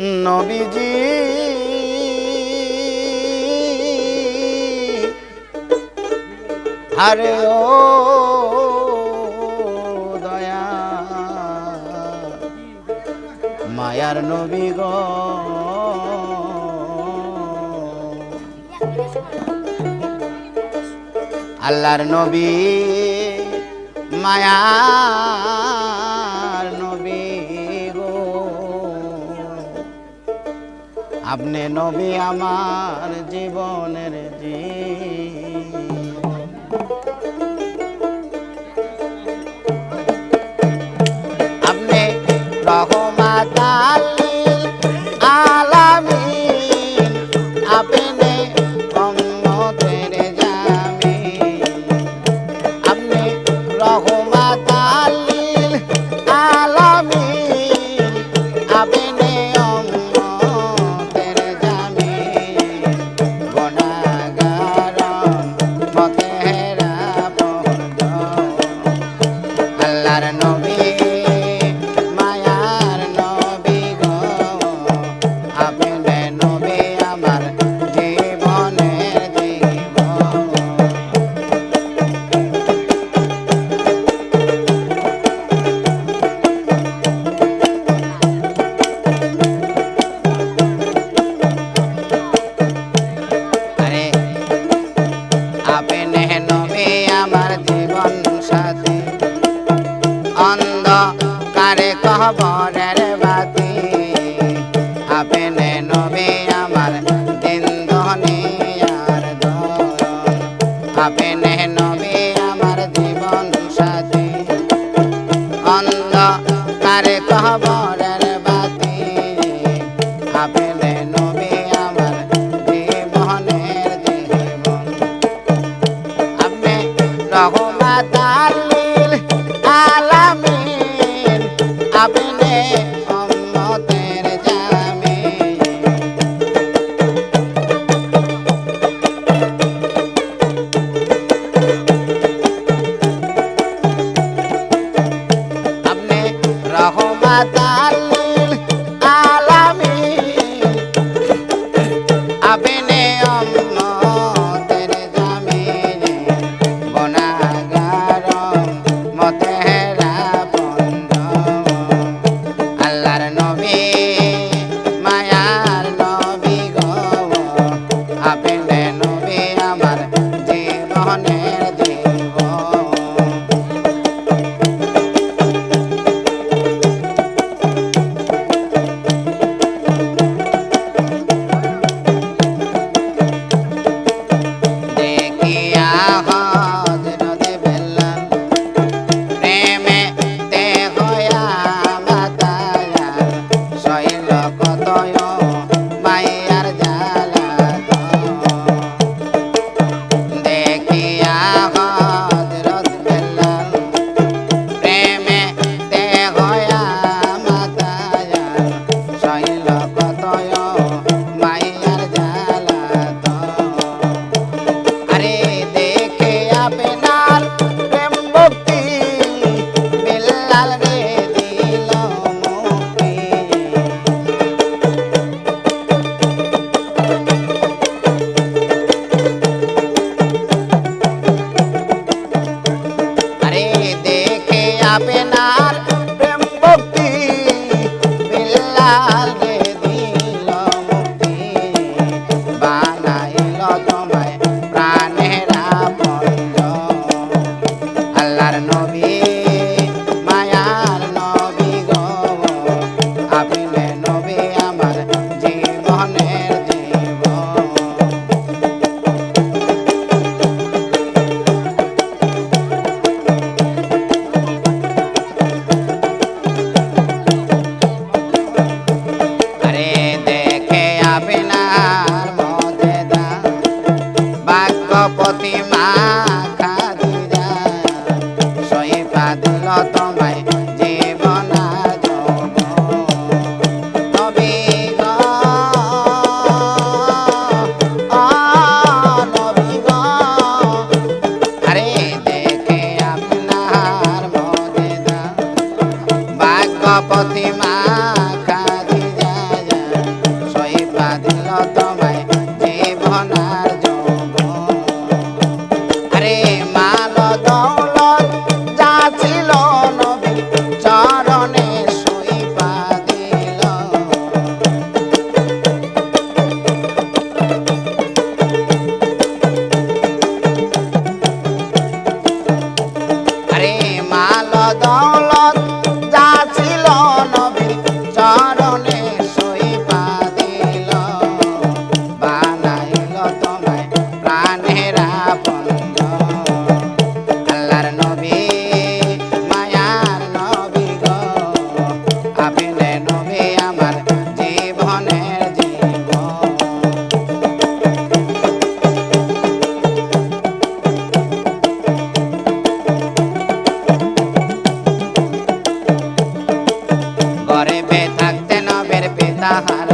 নবীজি। আরে ও দয়া। মায়ার নবী গ। আল্লাহর নবী মায়া। নবী আমার জীবনের জী mata. Yeah. ভক্তপতি মা Hahaha.